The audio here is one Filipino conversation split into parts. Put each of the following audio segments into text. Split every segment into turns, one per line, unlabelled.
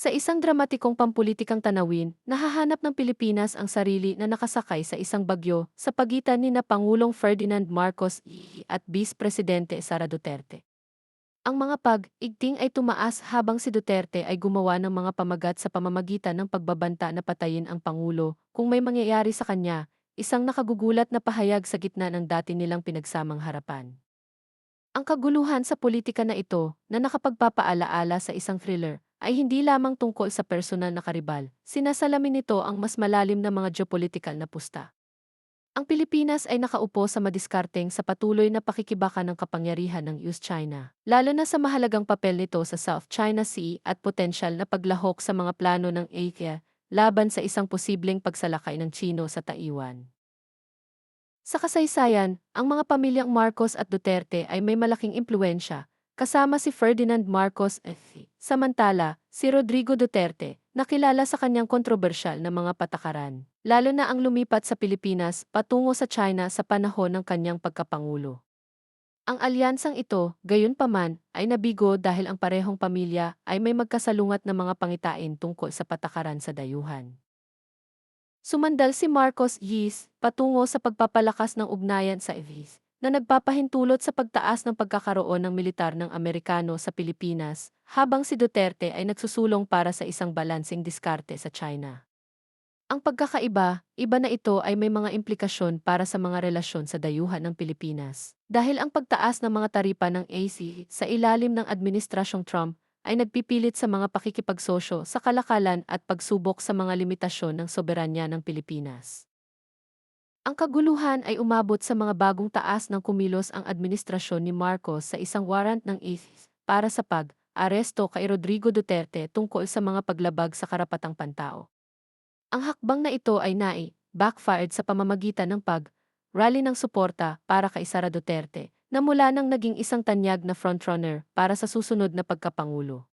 Sa isang dramatikong pampulitikang tanawin, nahahanap ng Pilipinas ang sarili na nakasakay sa isang bagyo sa pagitan ni na Pangulong Ferdinand Marcos at Vice Presidente Sara Duterte. Ang mga pag-igting ay tumaas habang si Duterte ay gumawa ng mga pamagat sa pamamagitan ng pagbabanta na patayin ang Pangulo kung may mangyayari sa kanya, isang nakagugulat na pahayag sa gitna ng dati nilang pinagsamang harapan. Ang kaguluhan sa politika na ito, na nakapagpapaalaala sa isang thriller, ay hindi lamang tungkol sa personal na karibal, sinasalamin nito ang mas malalim na mga geopolitikal na pusta. Ang Pilipinas ay nakaupo sa madiskarteng sa patuloy na pakikibaka ng kapangyarihan ng US-China, lalo na sa mahalagang papel nito sa South China Sea at potensyal na paglahok sa mga plano ng Asia laban sa isang posibleng pagsalakay ng Chino sa Taiwan. Sa kasaysayan, ang mga pamilyang Marcos at Duterte ay may malaking impluensya, kasama si Ferdinand Marcos F. Samantala, si Rodrigo Duterte, nakilala sa kanyang kontrobersyal na mga patakaran, lalo na ang lumipat sa Pilipinas patungo sa China sa panahon ng kanyang pagkapangulo. Ang alyansang ito, gayon paman, ay nabigo dahil ang parehong pamilya ay may magkasalungat na mga pangitain tungkol sa patakaran sa dayuhan. Sumandal si Marcos Yis patungo sa pagpapalakas ng ugnayan sa Evis na nagpapahintulot sa pagtaas ng pagkakaroon ng militar ng Amerikano sa Pilipinas, habang si Duterte ay nagsusulong para sa isang balansing diskarte sa China. Ang pagkakaiba, iba na ito ay may mga implikasyon para sa mga relasyon sa dayuhan ng Pilipinas. Dahil ang pagtaas ng mga taripa ng AC sa ilalim ng Administrasyong Trump ay nagpipilit sa mga pakikipagsosyo sa kalakalan at pagsubok sa mga limitasyon ng soberanya ng Pilipinas. Ang kaguluhan ay umabot sa mga bagong taas ng kumilos ang administrasyon ni Marcos sa isang warrant ng ICE para sa pag-aresto kay Rodrigo Duterte tungkol sa mga paglabag sa karapatang pantao. Ang hakbang na ito ay nai, backfired sa pamamagitan ng pag-rally ng suporta para kay Sara Duterte, na mula nang naging isang tanyag na frontrunner para sa susunod na pagkapangulo.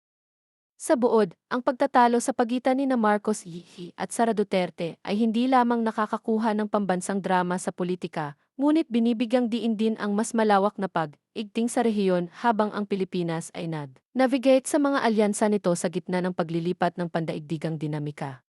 Sa buod, ang pagtatalo sa pagitan ni na Marcos Yihi at Sara Duterte ay hindi lamang nakakakuha ng pambansang drama sa politika, ngunit binibigyang diin din ang mas malawak na pag-igting sa rehiyon habang ang Pilipinas ay nag-navigate sa mga alyansa nito sa gitna ng paglilipat ng pandaigdigang dinamika.